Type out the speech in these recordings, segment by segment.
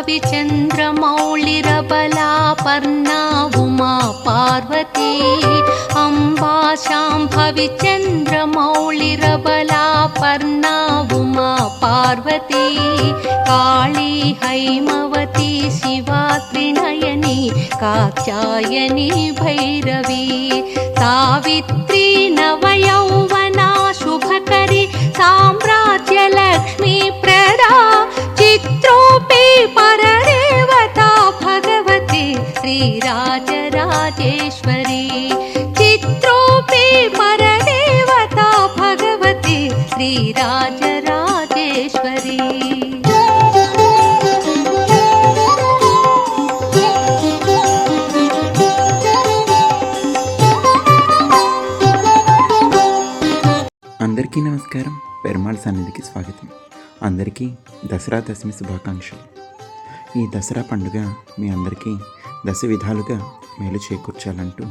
भविचन्द्रमौळिरबलापर्णा उमा पार्वती। अम्बा शाम्भवि चन्द्रमौळिरबलापर्णा उमा पार्वती। काळी हैमवती शिवा त्रिनयनी कात्यायनी भैरवी। सावित्री नवयौवना అందరికీ నమస్కారం. పెరుమాళ్ సన్నిధికి స్వాగతం. అందరికీ దసరా దశమి శుభాకాంక్షలు. ఈ దసరా పండుగ మీ అందరికీ దశ విధాలుగా మేలు చేకూర్చాలంటూ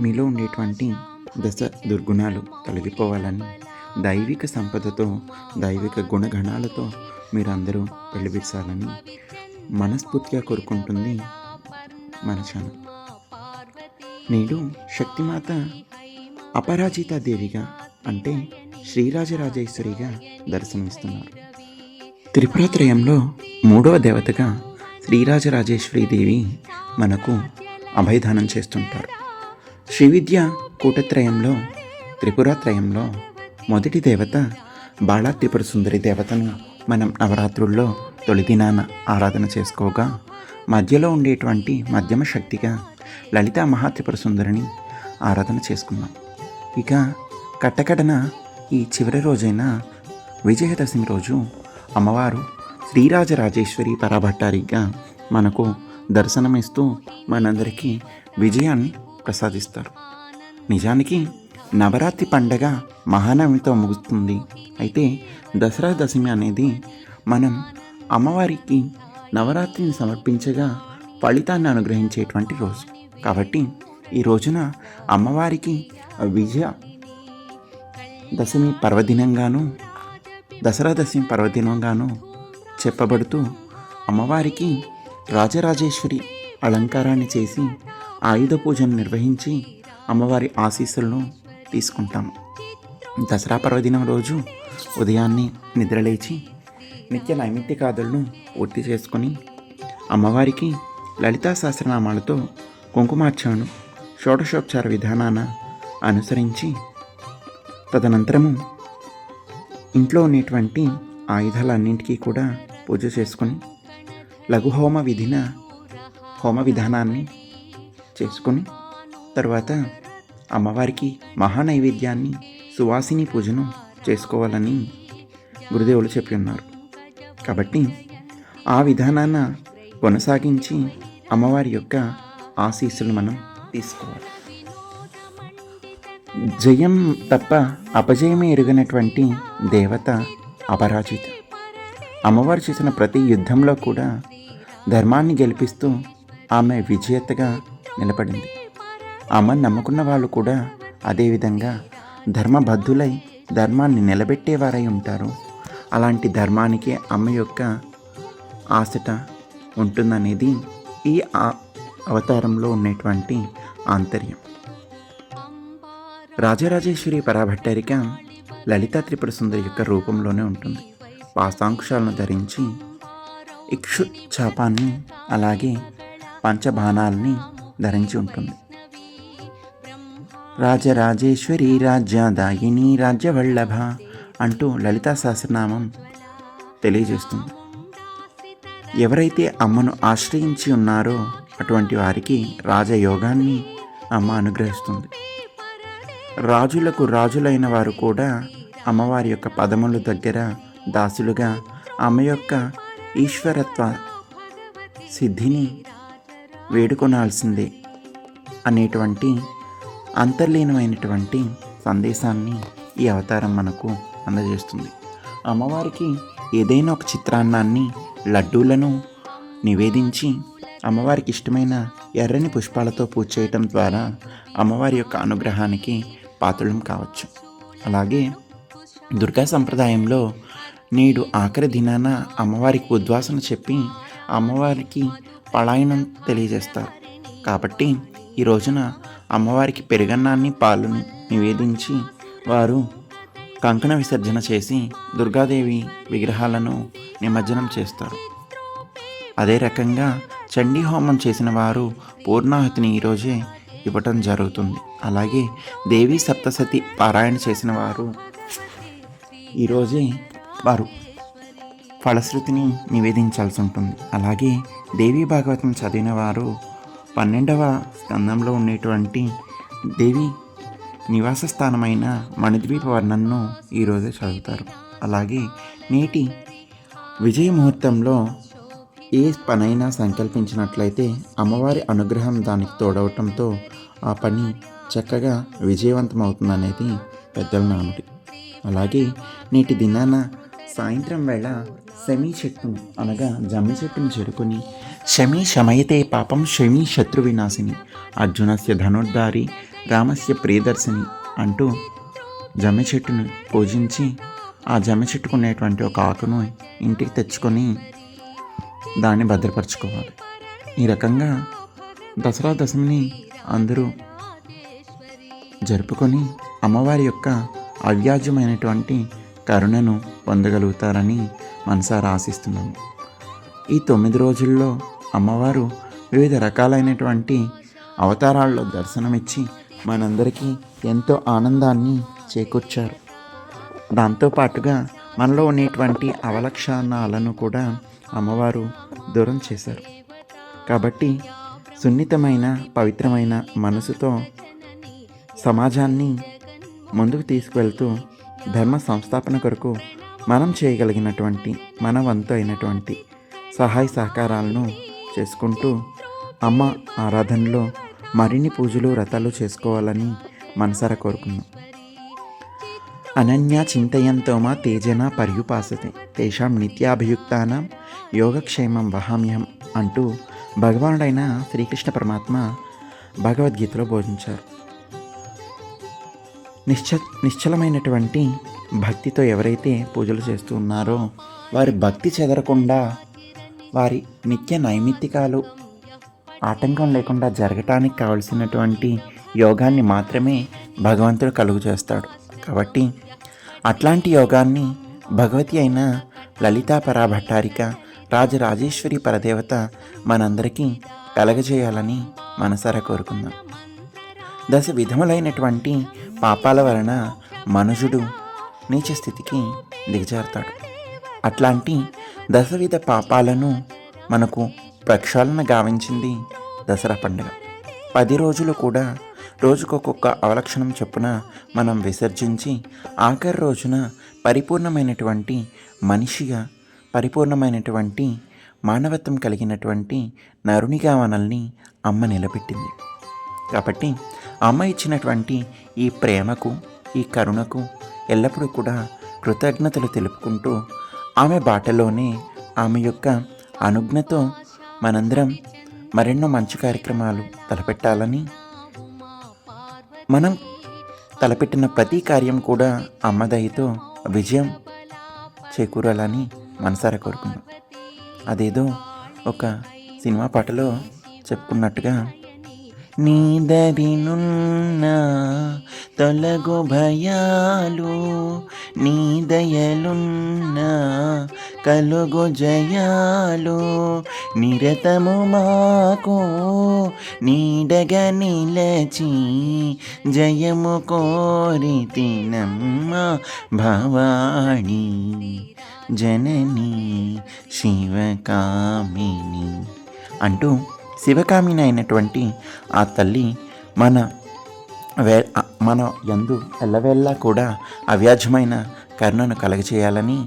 మీలో ఉండేటువంటి దశ దుర్గుణాలు తొలగిపోవాలని దైవిక సంపదతో దైవిక గుణగణాలతో మీరందరూ వెలివించాలని మనస్ఫూర్తిగా కోరుకుంటుంది మన ఛానల్. నేడు శక్తిమాత అపరాజిత దేవిగా అంటే శ్రీరాజరాజేశ్వరిగా దర్శనమిస్తున్నారు. త్రిపురత్రయంలో మూడవ దేవతగా శ్రీరాజరాజేశ్వరి దేవి మనకు అభయదానం చేస్తుంటారు. శ్రీవిద్య కూటత్రయంలో త్రిపురత్రయంలో మొదటి దేవత బాళా త్రిపుర సుందరి దేవతను మనం నవరాత్రుల్లో తొలి దినాన ఆరాధన చేసుకోగా మధ్యలో ఉండేటువంటి మధ్యమ శక్తిగా లలితా మహాత్రిపుర సుందరిని ఆరాధన చేసుకున్నాం. ఇక కట్టకడన ఈ చివరి రోజైన విజయదశమి రోజు అమ్మవారు శ్రీరాజరాజేశ్వరి పరాభట్టారిగా మనకు దర్శనమిస్తూ మనందరికీ విజయాన్ని ప్రసాదిస్తారు. నిజానికి నవరాత్రి పండగ మహానవమితో ముగుస్తుంది. అయితే దసరా దశమి అనేది మనం అమ్మవారికి నవరాత్రిని సమర్పించగా ఫలితాన్ని అనుగ్రహించేటువంటి రోజు. కాబట్టి ఈ రోజున అమ్మవారికి విజయ దశమి పర్వదినంగాను దసరా దశమి పర్వదినంగాను చెప్పబడుతూ అమ్మవారికి రాజరాజేశ్వరి అలంకారాన్ని చేసి ఆయుధ పూజను నిర్వహించి అమ్మవారి ఆశీస్సులను తీసుకుంటాము దసరా పర్వదినం రోజు ఉదయాన్నే నిద్రలేచి నిత్య నైమిత్తికాదులను పూర్తి చేసుకొని అమ్మవారికి లలితా సహస్రనామాలతో కుంకుమార్చనను షోడశోపచార విధానాన అనుసరించి తదనంతరము ఇంట్లో ఉన్నటువంటి ఆయుధాలన్నింటికీ కూడా పూజ చేసుకొని లఘుహోమ విధిన హోమ విధానాన్ని చేసుకొని తర్వాత అమ్మవారికి మహానైవేద్యాన్ని సువాసిని పూజను చేసుకోవాలని గురుదేవులు చెప్పి ఉన్నారు. కాబట్టి ఆ విధానాన కొనసాగించి అమ్మవారి యొక్క ఆశీస్సులు మనం తీసుకోవాలి. జయం తప్ప అపజయమే ఎరుగనటువంటి దేవత అపరాజిత. అమ్మవారు చేసిన ప్రతి యుద్ధంలో కూడా ధర్మాన్ని గెలిపిస్తూ ఆమె విజేతగా నిలబడింది. ఆమెను నమ్ముకున్న వాళ్ళు కూడా అదేవిధంగా ధర్మబద్ధులై ధర్మాన్ని నిలబెట్టేవారై ఉంటారు. అలాంటి ధర్మానికి అమ్మ యొక్క ఆశట ఉంటుందనేది ఈ అవతారంలో ఉన్నటువంటి ఆంతర్యం. రాజరాజేశ్వరి పరాభట్టరిక లలిత త్రిపుర సుందరి యొక్క రూపంలోనే ఉంటుంది. పాశాంకుశాలను ధరించి ఇక్షు చాపాన్ని అలాగే పంచబాణాలని ధరించి ఉంటుంది. రాజరాజేశ్వరి రాజ్యాదాయిని రాజ్యవల్లభ అంటూ లలితా సహస్రనామం తెలియజేస్తుంది. ఎవరైతే అమ్మను ఆశ్రయించి ఉన్నారో అటువంటి వారికి రాజయోగాన్ని అమ్మ అనుగ్రహిస్తుంది. రాజులకు రాజులైన వారు కూడా అమ్మవారి యొక్క పదముల దగ్గర దాసులుగా ఆమె యొక్క ఈశ్వరత్వ సిద్ధిని వేడుకొనాల్సిందే అనేటువంటి అంతర్లీనమైనటువంటి సందేశాన్ని ఈ అవతారం మనకు అందజేస్తుంది. అమ్మవారికి ఏదైనా ఒక చిత్రాన్నాన్ని లడ్డూలను నివేదించి అమ్మవారికి ఇష్టమైన ఎర్రని పుష్పాలతో పూజ చేయటం ద్వారా అమ్మవారి యొక్క అనుగ్రహానికి పాత్రలం కావచ్చు. అలాగే దుర్గా సంప్రదాయంలో నేడు ఆఖరి దినాన అమ్మవారికి ఉద్వాసన చెప్పి అమ్మవారికి పలాయనం తెలియజేస్తారు. కాబట్టి ఈ రోజున అమ్మవారికి పెరుగన్నాన్ని పాలను నివేదించి వారు కంకణ విసర్జన చేసి దుర్గాదేవి విగ్రహాలను నిమజ్జనం చేస్తారు. అదే రకంగా చండీ హోమం చేసిన వారు పూర్ణాహుతిని ఈరోజే ఇవ్వటం జరుగుతుంది. అలాగే దేవి సప్తసతి పారాయణ చేసిన వారు ఈరోజే వారు ఫలశ్రుతిని నివేదించాల్సి ఉంటుంది. అలాగే దేవీ భాగవతం చదివిన వారు పన్నెండవ స్కందంలో ఉండేటువంటి దేవి నివాస స్థానమైన మణిద్వీప వర్ణన్ను ఈరోజే చదువుతారు. అలాగే నేటి విజయ ముహూర్తంలో ఏ పనైనా సంకల్పించినట్లయితే అమ్మవారి అనుగ్రహం దానికి తోడవటంతో ఆ పని చక్కగా విజయవంతం అవుతుందనేది పెద్దల నానుడి అలాగే నేటి దినాన సాయంత్రం వేళ శమీ చెట్టును అనగా జమ్మి చెట్టును చేరుకొని శమీ శమయతే పాపం శమీ శత్రు వినాశిని అర్జునస్య ధనుర్ధారి రామస్య ప్రియదర్శిని అంటూ జమ్మి చెట్టును పూజించి ఆ జమ్మి చెట్టుకునేటువంటి ఒక ఆకును ఇంటికి తెచ్చుకొని దాన్ని భద్రపరచుకోవాలి. ఈ రకంగా దసరా దశమిని అందరూ జరుపుకొని అమ్మవారి యొక్క అవ్యాజ్యమైనటువంటి కరుణను పొందగలుగుతారని మనసారా ఆశిస్తున్నాము ఈ తొమ్మిది రోజుల్లో అమ్మవారు వివిధ రకాలైనటువంటి అవతారాల్లో దర్శనమిచ్చి మనందరికీ ఎంతో ఆనందాన్ని చేకూర్చారు. దాంతోపాటుగా మనలో ఉండేటువంటి అవలక్షణాలను కూడా అమ్మవారు దూరం చేశారు. కాబట్టి సున్నితమైన పవిత్రమైన మనసుతో సమాజాన్ని ముందుకు తీసుకువెళ్తూ ధర్మ సంస్థాపన కొరకు మనం చేయగలిగినటువంటి మన వంతు అయినటువంటి సహాయ సహకారాలను చేసుకుంటూ అమ్మ ఆరాధనలో మరిన్ని పూజలు వ్రతాలు చేసుకోవాలని మనసారా కోరుకున్నాం అనన్య చింతయంతో మా తేజన పర్యుపాసతే తేషాం నిత్యాభియుక్తానం యోగక్షేమం వహామ్యం అంటూ భగవానుడైన శ్రీకృష్ణ పరమాత్మ భగవద్గీతలో బోధించారు. నిశ్చ నిశ్చలమైనటువంటి భక్తితో ఎవరైతే పూజలు చేస్తూ ఉన్నారో వారి భక్తి చెదరకుండా వారి నిత్య నైమిత్తికాలు ఆటంకం లేకుండా జరగటానికి కావలసినటువంటి యోగాన్ని మాత్రమే భగవంతుడు కలుగు చేస్తాడు. కాబట్టి అట్లాంటి యోగాన్ని భగవతి అయిన లలితా పరాభట్టారిక రాజరాజేశ్వరి పరదేవత మనందరికీ కలగజేయాలని మనసారా కోరుకుందాం. దశ విధములైనటువంటి పాపాల వలన మనుషుడు నీచ స్థితికి దిగజారుతాడు. అట్లాంటి దశవిధ పాపాలను మనకు ప్రక్షాళన గావించింది దసరా పండుగ. పది రోజులు కూడా రోజుకొక్కొక్క అవలక్షణం చొప్పున మనం విసర్జించి ఆఖరి రోజున పరిపూర్ణమైనటువంటి మనిషిగా పరిపూర్ణమైనటువంటి మానవత్వం కలిగినటువంటి నరునిగా మనల్ని అమ్మ నిలబెట్టింది. కాబట్టి అమ్మ ఇచ్చినటువంటి ఈ ప్రేమకు ఈ కరుణకు ఎల్లప్పుడూ కూడా కృతజ్ఞతలు తెలుపుకుంటూ ఆమె బాటలోనే ఆమె యొక్క అనుజ్ఞతో మనందరం మరెన్నో మంచి కార్యక్రమాలు తలపెట్టాలని మనం తలపెట్టిన ప్రతి కార్యం కూడా అమ్మ దయతో విజయం చేకూరాలని మనసారా కోరుకున్నాం అదేదో ఒక సినిమా పాటలో చెప్పుకున్నట్టుగా నీదరినున్న తొలగు భయాలు నీదయలున్న కలుగు జయాలు నిరతము మాకు. నీడగ నిలచి జయము కోరి తినమ్మ భవాణి. జనని శివకామిని అంటూ శివకామిని అయినటువంటి ఆ తల్లి మన వే మన ఎందు ఎల్లవేళ్ళా కూడా అవ్యాజమైన కరుణను కలగచేయాలని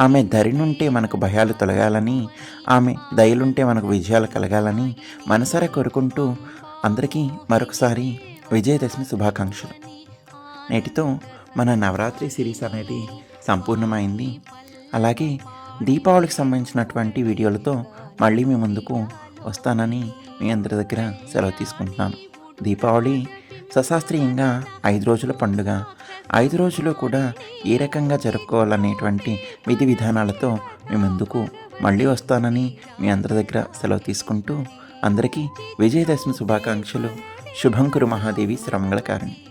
ఆమె దరినుంటే మనకు భయాలు తొలగాలని ఆమె దయలుంటే మనకు విజయాలు కలగాలని మనసర కోరుకుంటూ అందరికీ మరొకసారి విజయదశమి శుభాకాంక్షలు. నేటితో మన నవరాత్రి సిరీస్ అనేది సంపూర్ణమైంది. అలాగే దీపావళికి సంబంధించినటువంటి వీడియోలతో మళ్ళీ మీ ముందుకు వస్తానని మీ అందరి దగ్గర సెలవు తీసుకుంటున్నాను. దీపావళి సశాస్త్రీయంగా ఐదు రోజుల పండుగ ఐదు రోజులు కూడా ఏ రకంగా జరుపుకోవాలనేటువంటి విధి విధానాలతో మీ ముందుకు మళ్ళీ వస్తానని మీ అందరి దగ్గర సెలవు తీసుకుంటూ అందరికీ విజయదశమి శుభాకాంక్షలు. శుభంకురు మహాదేవి శ్రమంగళకారిణి.